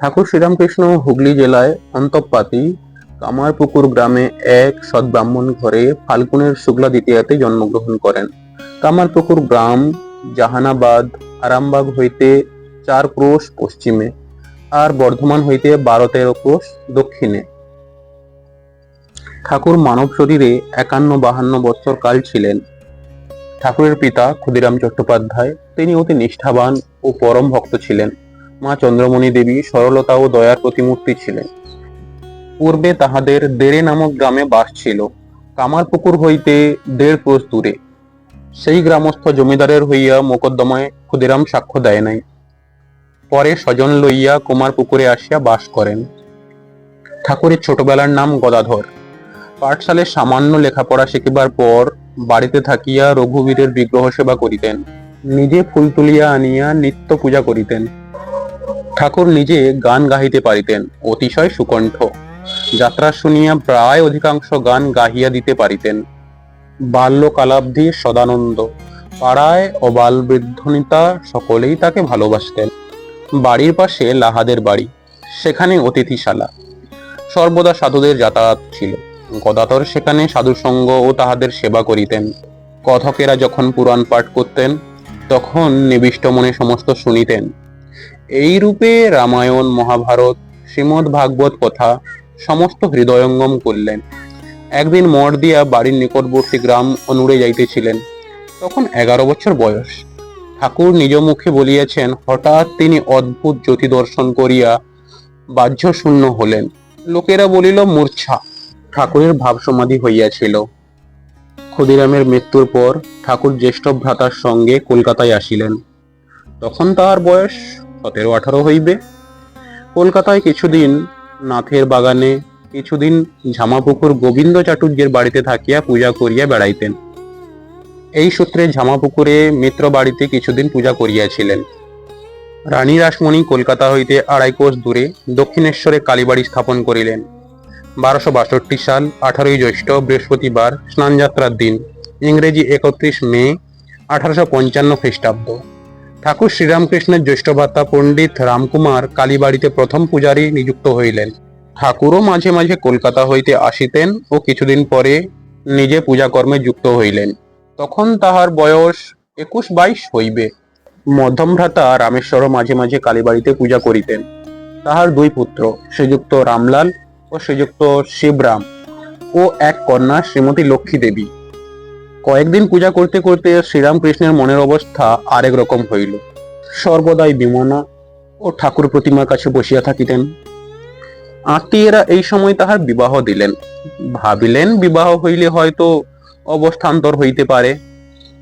ঠাকুর শ্রীরামকৃষ্ণ হুগলি জেলায় অন্তঃপাতি কামারপুকুর গ্রামে এক সদ্ব্রাহ্মণ ঘরে ফাল্গুনের শুক্লা দ্বিতীয়াতে জন্মগ্রহণ করেন। কামারপুকুর গ্রাম জাহানাবাদ আরামবাগ হইতে চার ক্রোশ পশ্চিমে আর বর্ধমান হইতে বারো তেরো ক্রোশ দক্ষিণে। ঠাকুর মানব শরীরে একান্ন বাহান্ন বছর কাল ছিলেন। ঠাকুরের পিতা ক্ষুদিরাম চট্টোপাধ্যায় তিনি অতি নিষ্ঠাবান ও পরম ভক্ত ছিলেন। মা চন্দ্রমণি দেবী সরলতা ও দয়ার প্রতিমূর্তি ছিলেন। পূর্বে তাহাদের দেড়ে নামক গ্রামে বাস ছিল। কামারপুকুর হইতে দেড় ক্রোশ দূরে। সেই গ্রামস্থ জমিদারের হইয়া মোকদ্দমায় ক্ষুদিরাম সাক্ষ্য দেয় নাই। পরে স্বজন লইয়া কুমারপুকুরে আসিয়া বাস করেন। ঠাকুরের ছোটবেলার নাম গদাধর। পাঠশালে সামান্য লেখাপড়া শিখিবার পর বাড়িতে থাকিয়া রঘুবীরের বিগ্রহ সেবা করিতেন। নিজে ফুল তুলিয়া আনিয়া নিত্য পূজা করিতেন। ঠাকুর নিজে গান গাহিতে পারিতেন, অতিশয় সুকণ্ঠ। যাত্রা শুনিয়া প্রায় অধিকাংশ গান গাহিয়া দিতে পারিতেন। বাল্যকালাব্ধি সদানন্দ, পাড়ায় অবাল বৃদ্ধনিতা সকলেই তাকে ভালোবাসতেন। বাড়ির পাশে লাহাদের বাড়ি, সেখানে অতিথিশালা। সর্বদা সাধুদের যাতায়াত ছিল। গদাতর সেখানে সাধুসঙ্গ ও তাহাদের সেবা করিতেন। কথকেরা যখন পুরাণ পাঠ করতেন, তখন নিবিষ্ট মনে সমস্ত শুনিতেন। এই রূপে রামায়ণ, মহাভারত, শ্রীমদ্ ভাগবত কথা সমস্ত হৃদয়ঙ্গম করলেন। একদিন মর দিয়া বাড়ির নিকটবর্তী গ্রাম অনুড়ে যাইতেছিলেন। তখন এগারো বছর বয়স। ঠাকুর নিজ মুখে বলিয়াছেন, হঠাৎ তিনি অদ্ভুত জ্যোতি দর্শন করিয়া বাহ্য শূন্য হলেন। লোকেরা বলিল, মূর্ছা! ঠাকুরের ভাব সমাধি হইয়াছিল। ক্ষুদিরামের মৃত্যুর পর ঠাকুর জ্যেষ্ঠ ভ্রাতার সঙ্গে কলকাতায় আসিলেন। তখন তাহার বয়স সতেরো আঠারো হইবে। কলকাতায় কিছুদিন নাথের বাগানে, কিছুদিন ঝামাপুকুর গোবিন্দ চাটুর্যের বাড়িতে থাকিয়া পূজা করিয়া বেড়াইতেন। এই সূত্রে ঝামাপুকুরে মিত্র বাড়িতে কিছুদিন পূজা করিয়াছিলেন। রানী রাসমণি কলকাতা হইতে আড়াই কোষ দূরে দক্ষিণেশ্বরে কালীবাড়ি স্থাপন করিলেন। বারোশো বাষট্টি সাল আঠারোই জ্যৈষ্ঠ বৃহস্পতিবার স্নানযাত্রার দিন, ইংরেজি একত্রিশ মে আঠারোশো পঞ্চান্ন খ্রিস্টাব্দ। ঠাকুর শ্রীরামকৃষ্ণের জ্যৈষ্ঠ ভাতা পণ্ডিত রামকুমার কালীবাড়িতে প্রথম পূজারী নিযুক্ত হইলেন। ঠাকুরও মাঝে মাঝে কলকাতা হইতে আসিতেন ও কিছুদিন পরে নিজে পূজাকর্মে যুক্ত হইলেন। তখন তাহার বয়স একুশ বাইশ হইবে। মধ্যম ভ্রাতা রামেশ্বরও মাঝে মাঝে কালীবাড়িতে পূজা করিতেন। তাহার দুই পুত্র, শ্রীযুক্ত রামলাল ও শ্রীযুক্ত শিবরাম ও এক কন্যা শ্রীমতী লক্ষ্মী দেবী কয়েকদিন পূজা করতে করতে শ্রীরামকৃষ্ণের মনের অবস্থা আরেক রকম হইল। সর্বদাই বিমনা ও ঠাকুর প্রতিমার কাছে বসিয়া থাকিতেন। আত্মীয়েরা এই সময় তাহার বিবাহ দিলেন। ভাবিলেন বিবাহ হইলে হয়তো অবস্থান্তর হইতে পারে।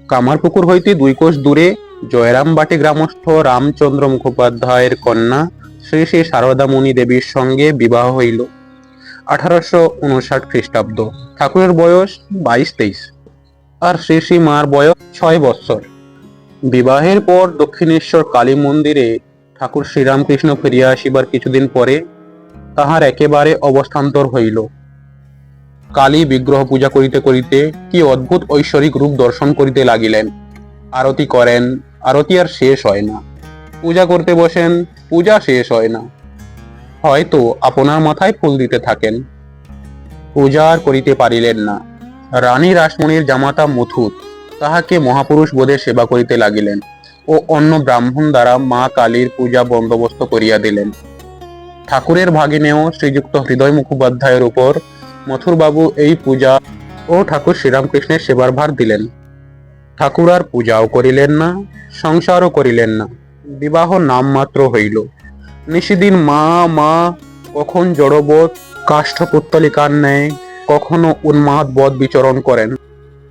কামারপুকুর হইতে দুই কোষ দূরে জয়রামবাটি গ্রামস্থ রামচন্দ্র মুখোপাধ্যায়ের কন্যা শ্রী শ্রী সারদামণি দেবীর সঙ্গে বিবাহ হইল। আঠারোশো উনষাট খ্রিস্টাব্দ। ঠাকুরের বয়স বাইশ তেইশ। আর শ্রী শ্রী মার বয়স ছয় বৎসর। বিবাহের পর দক্ষিণেশ্বর কালী মন্দিরে ঠাকুর শ্রীরামকৃষ্ণ ফিরিয়া আসিবার কিছুদিন পরে তাহার একেবারে অবস্থান্তর হইল। কালী বিগ্রহ পূজা করিতে করিতে কি অদ্ভুত ঐশ্বরিক রূপ দর্শন করিতে লাগিলেন। আরতি করেন, আরতি আর শেষ হয় না। পূজা করতে বসেন, পূজা শেষ হয় না। হয়তো আপনার মাথায় ফুল দিতে থাকেন। পূজা আর করিতে পারিলেন না। রানী রাসমণির জামাতা মথুর তাহাকে মহাপুরুষ বোধে সেবা করিতে লাগিলেন ও অন্য ব্রাহ্মণ দ্বারা মা কালীর পূজা বন্দোবস্ত করিয়া দিলেন। ঠাকুরের ভাগিনেও শ্রীযুক্ত হৃদয় মুখোপাধ্যায়ের উপর মথুরবাবু এই পূজা ও ঠাকুর শ্রীরামকৃষ্ণের সেবার ভার দিলেন। ঠাকুর আর পূজাও করিলেন না, সংসারও করিলেন না, বিবাহ নামমাত্র হইল। নিশিদিন মা মা, কখন জড়বোধ কাষ্ঠপুত্তলিকার ন্যায় কখনো উন্মাদ বধ বিচরণ করেন,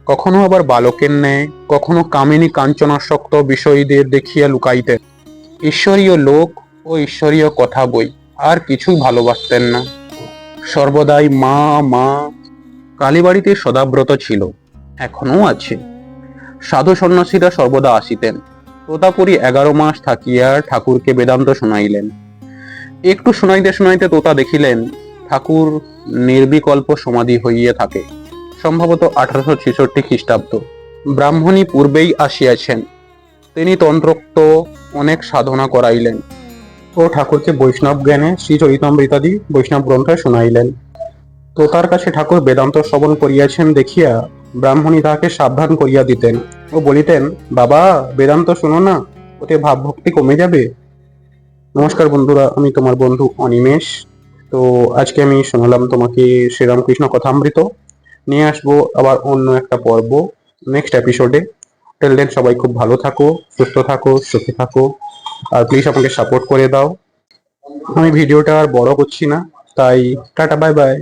কখনো আবার বালকের ন্যায়, কখনো কামিনী কাঞ্চনাসক্ত বিষয়ীদের দেখিয়া লুকাইতেন। ঈশ্বরীয় লোক ও ঈশ্বরীয় কথা বই, আর কিছুই ভালোবাসতেন না। সর্বদাই মা মা, কালীবাড়িতে সদাব্রত ছিল এখনও আছে। সাধু সন্ন্যাসীরা সর্বদা আসিতেন। তোতাপুরি এগারো মাস থাকিয়া ঠাকুরকে বেদান্ত শোনাইলেন। একটু শোনাইতে শোনাইতে তোতা দেখিলেন ঠাকুর নির্বিকল্প সমাধি হইয়া থাকে, সম্ভবত আঠারোশো ছেষট্টি খ্রিস্টাব্দ। ব্রাহ্মণী পূর্বেই আসিয়াছেন। তিনি তন্ত্রোক্ত অনেক সাধনা করাইলেন ও ঠাকুরকে বৈষ্ণব জ্ঞানে শ্রী চরিতামৃতাদি বৈষ্ণব গ্রন্থে শুনাইলেন। তো তার কাছে ঠাকুর বেদান্ত শ্রবণ করিয়াছেন দেখিয়া ব্রাহ্মণী তাহাকে সাবধান করিয়া দিতেন ও বলিতেন, বাবা, বেদান্ত শোনো না, ওতে ভাবভক্তি কমে যাবে। নমস্কার বন্ধুরা, আমি তোমার বন্ধু অনিমেষ। তো আজকে আমি শোনালাম তোমাকে শ্রীরামকৃষ্ণ কথামৃত। নিয়ে আসব আবার অন্য একটা পর্ব নেক্সট এপিসোডে টেল দেন সবাই খুব ভালো থাকো, সুস্থ থাকো, সুখে থাকো। আর প্লিজ আমাকে সাপোর্ট করে দাও। আমি ভিডিওটা আর বড় করছি না, তাই টাটা বাই বাই